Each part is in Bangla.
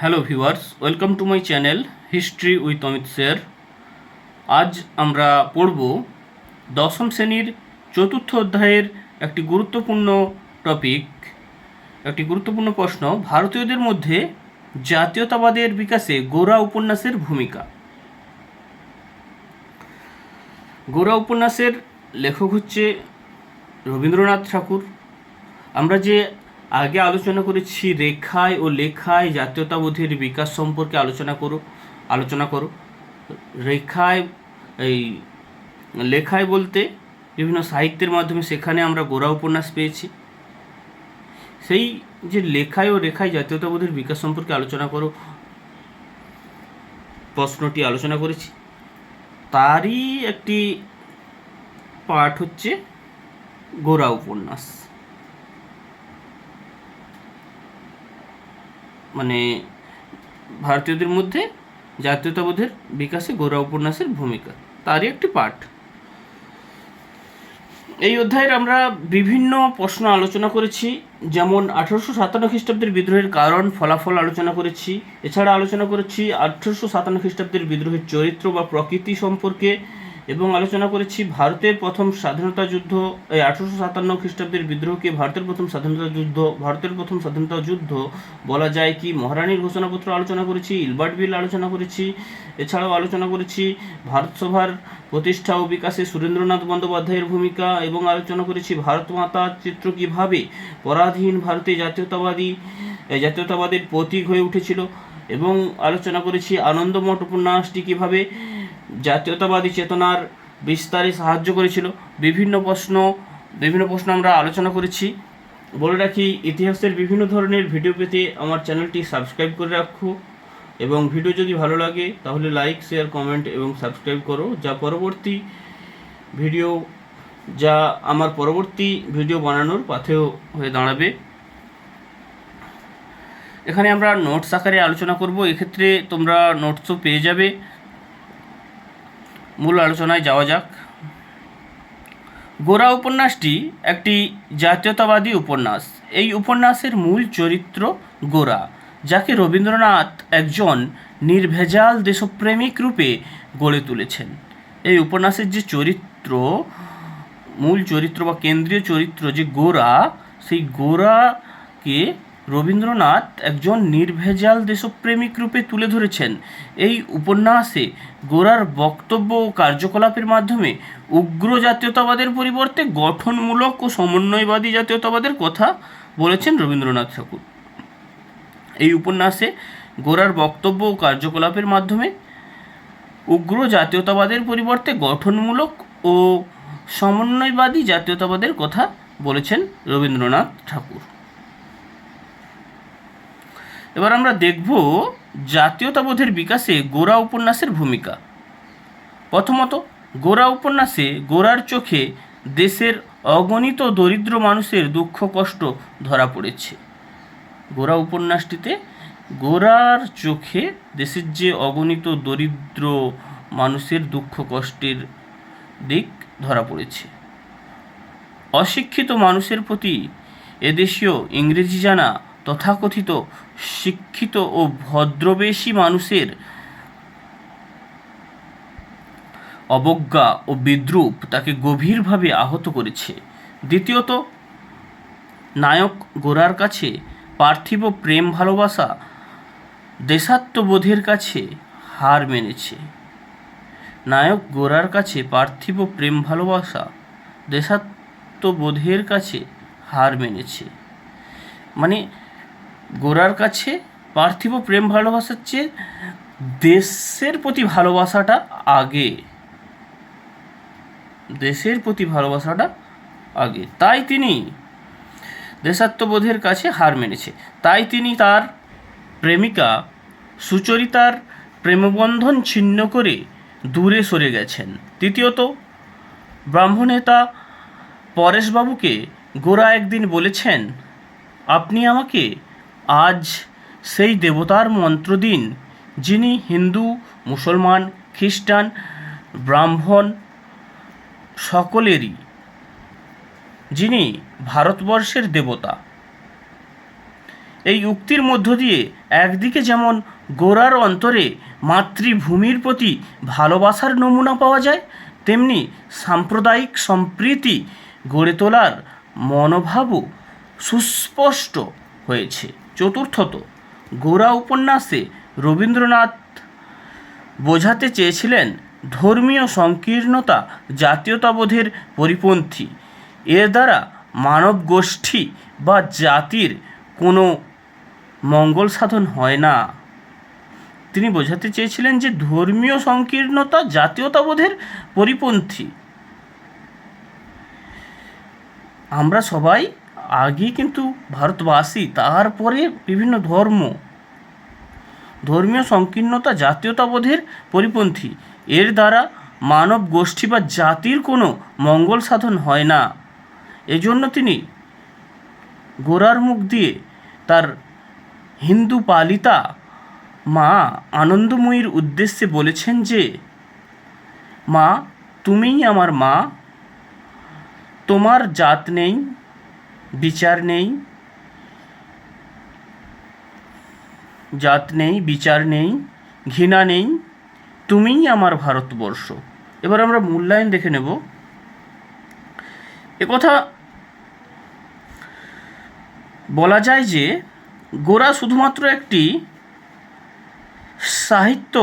Hello viewers welcome to my channel history with Amit sir আজ আমরা পড়ব দশম শ্রেণির চতুর্থ অধ্যায়ের একটি গুরুত্বপূর্ণ টপিক একটি গুরুত্বপূর্ণ প্রশ্ন। ভারতীয়দের মধ্যে জাতীয়তাবাদের বিকাশে গোরা উপন্যাসের ভূমিকা। গোরা উপন্যাসের লেখক হচ্ছে রবীন্দ্রনাথ ঠাকুর। আমরা যে আগে আলোচনা করেছি রেখায় ও লেখায় জাতীয়তাবোধের বিকাশ সম্পর্কে আলোচনা করো আলোচনা করো। রেখায়, এই লেখায় বলতে বিভিন্ন সাহিত্যের মাধ্যমে সেখানে আমরা গোড়া উপন্যাস পেয়েছি। সেই যে লেখায় ও রেখায় জাতীয়তাবোধের বিকাশ সম্পর্কে আলোচনা করো, প্রশ্নটি আলোচনা করেছি। তারই একটি পাঠ হচ্ছে গোরা উপন্যাস। মানে ভারতীয়দের মধ্যে জাতীয়তাবোধের বিকাশে গোরা উপন্যাসের ভূমিকা। তারই একটি পাঠ। এই অধ্যায়ের আমরা বিভিন্ন প্রশ্ন আলোচনা করেছি, যেমন আঠারোশো সাতান্ন খ্রিস্টাব্দের বিদ্রোহের কারণ, ফলাফল আলোচনা করেছি, এছাড়া আলোচনা করেছি আঠারোশো সাতান্ন খ্রিস্টাব্দের বিদ্রোহের চরিত্র বা প্রকৃতি সম্পর্কে এবং আলোচনা করেছি ভারতের প্রথম স্বাধীনতা যুদ্ধ, এই আঠারোশো সাতান্ন খ্রিস্টাব্দের বিদ্রোহকে ভারতের প্রথম স্বাধীনতা যুদ্ধ, ভারতের প্রথম স্বাধীনতা যুদ্ধ বলা যায় কি মহারানীর ঘোষণাপত্র আলোচনা করেছি, ইলবার্ট বিল আলোচনা করেছি, এছাড়াও আলোচনা করেছি ভারত সভার প্রতিষ্ঠা ও বিকাশে সুরেন্দ্রনাথ বন্দ্যোপাধ্যায়ের ভূমিকা এবং আলোচনা করেছি ভারত মাতার চিত্র কীভাবে পরাধীন ভারতে জাতীয়তাবাদী জাতীয়তাবাদের প্রতীক হয়ে উঠেছিল এবং আলোচনা করেছি আনন্দমঠ উপন্যাসটি কীভাবে জাতীয়তাবাদী চেতনার বিস্তারে সাহায্য করেছিল। বিভিন্ন প্রশ্ন বিভিন্ন প্রশ্ন আমরা আলোচনা করেছি। বলে রাখি, ইতিহাসের বিভিন্ন ধরনের ভিডিও পেতে আমার চ্যানেলটি সাবস্ক্রাইব করে রাখো এবং ভিডিও যদি ভালো লাগে, তাহলে লাইক, শেয়ার, কমেন্ট এবং সাবস্ক্রাইব করো। যা পরবর্তী ভিডিও, যা আমার পরবর্তী ভিডিও বানানোর পাথেও হয়ে দাঁড়াবে। এখানে আমরা নোটস আকারে আলোচনা করব। এক্ষেত্রে তোমরা নোটসও পেয়ে যাবে। মূল আলোচনায় যাওয়া যাক। গোরা উপন্যাসটি একটি জাতীয়তাবাদী উপন্যাস। এই উপন্যাসের মূল চরিত্র গোরা, যাকে রবীন্দ্রনাথ একজন নির্ভেজাল দেশপ্রেমিক রূপে গড়ে তুলেছেন। এই উপন্যাসের যে চরিত্র, মূল চরিত্র বা কেন্দ্রীয় চরিত্র যে গোরা, সেই গোরাকে রবীন্দ্রনাথ একজন নির্ভেজাল দেশপ্রেমিক রূপে তুলে ধরেছেন। এই উপন্যাসে গোরার বক্তব্য ও কার্যকলাপের মাধ্যমে উগ্র জাতীয়তাবাদের পরিবর্তে গঠনমূলক ও সমন্বয়বাদী জাতীয়তাবাদের কথা বলেছেন রবীন্দ্রনাথ ঠাকুর। এই উপন্যাসে গোরার বক্তব্য ও কার্যকলাপের মাধ্যমে উগ্র জাতীয়তাবাদের পরিবর্তে গঠনমূলক ও সমন্বয়বাদী জাতীয়তাবাদের কথা বলেছেন রবীন্দ্রনাথ ঠাকুর। এবার আমরা দেখব জাতীয়তাবোধের বিকাশে গোরা উপন্যাসের ভূমিকা। প্রথমত, গোরা উপন্যাসে গোরার চোখে দেশের অগণিত দরিদ্র মানুষের দুঃখ কষ্ট ধরা পড়েছে। গোরা উপন্যাসটিতে গোরার চোখে দেশের যে অগণিত দরিদ্র মানুষের দুঃখ কষ্টের দিক ধরা পড়েছে। অশিক্ষিত মানুষের প্রতি এদেশীয় ইংরেজি জানা তথাকথিত শিক্ষিত ও ভদ্রবেশী মানুষের অবজ্ঞা ও বিদ্রুপ তাকে গভীরভাবে আহত করেছে। দ্বিতীয়ত, নায়ক গোরার কাছে পার্থিব প্রেম ভালোবাসা দেশাত্মবোধের কাছে হার মেনেছে। নায়ক গোরার কাছে পার্থিব প্রেম ভালোবাসা দেশাত্মবোধের কাছে হার মেনেছে। মানে গোরার কাছে পার্থিব প্রেম ভালোবাসার চেয়ে দেশের প্রতি ভালোবাসাটা আগে। দেশের প্রতি ভালোবাসাটা আগে। তাই তিনি দেশাত্মবোধের কাছে হার মেনেছে। তাই তিনি তার প্রেমিকা সুচরিতার প্রেমবন্ধন ছিন্ন করে দূরে সরে গেছেন। তৃতীয়ত ব্রাহ্মণেতা পরেশবাবুকে গোরা একদিন বলেছেন, আপনি আমাকে আজ সেই দেবতার মন্ত্র দিন, যিনি হিন্দু, মুসলমান, খ্রিস্টান, ব্রাহ্মণ সকলেরই, যিনি ভারতবর্ষের দেবতা। এই উক্তির মধ্য দিয়ে একদিকে যেমন গোড়ার অন্তরে মাতৃভূমির প্রতি ভালোবাসার নমুনা পাওয়া যায়, তেমনি সাম্প্রদায়িক সম্প্রীতি গড়ে তোলার মনোভাবও সুস্পষ্ট হয়েছে। চতুর্থত গোরা উপন্যাসে রবীন্দ্রনাথ বোঝাতে চেয়েছিলেন ধর্মীয় সংকীর্ণতা জাতীয়তাবোধের পরিপন্থী। এর দ্বারা মানব গোষ্ঠী বা জাতির কোনো মঙ্গল সাধন হয় না। তিনি বোঝাতে চেয়েছিলেন যে ধর্মীয় সংকীর্ণতা জাতীয়তাবোধের পরিপন্থী। আমরা সবাই আগে কিন্তু ভারতবাসী, তারপরে বিভিন্ন ধর্ম, ধর্মীয় সংকীর্ণতা, জাতীয়তাবোধের পরিপন্থী। এর দ্বারা মানব গোষ্ঠী বা জাতির কোনো মঙ্গল সাধন হয় না। এজন্য তিনি গোড়ার মুখ দিয়ে তার হিন্দু পালিতা মা আনন্দময়ীর উদ্দেশ্যে বলেছেন যে, মা, তুমিই আমার মা। তোমার জাত নেই বিচার নেই, জাত নেই, বিচার নেই, ঘৃণা নেই, তুমিই আমার ভারতবর্ষ। এবার আমরা মূল্যায়ন দেখে নেব। একথা বলা যায় যে, গোরা শুধুমাত্র একটি সাহিত্য,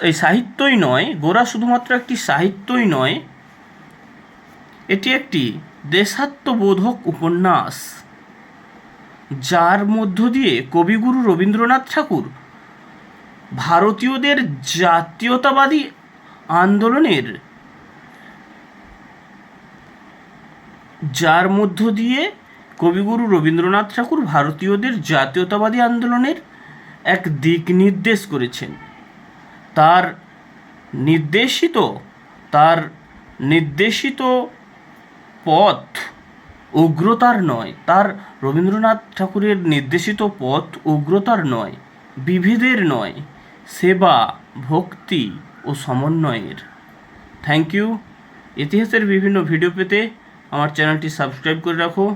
এই সাহিত্যই নয়, গোরা শুধুমাত্র একটি সাহিত্যই নয়, এটি একটি দেশাত্মবোধক উপন্যাস, যার মধ্য দিয়ে কবিগুরু রবীন্দ্রনাথ ঠাকুর ভারতীয়দের জাতীয়তাবাদী আন্দোলনের, যার মধ্য দিয়ে কবিগুরু রবীন্দ্রনাথ ঠাকুর ভারতীয়দের জাতীয়তাবাদী আন্দোলনের এক দিক নির্দেশ করেছেন। তার নির্দেশিত তার নির্দেশিত পথ উগ্রতার নয়, তার রবীন্দ্রনাথ ঠাকুরের নির্দেশিত পথ উগ্রতার নয়, বিভেদের নয়, সেবা, ভক্তি ও সমন্বয়ের। থ্যাংক ইউ ইতিহাসের বিভিন্ন ভিডিও পেতে আমার চ্যানেলটি সাবস্ক্রাইব করে রাখো।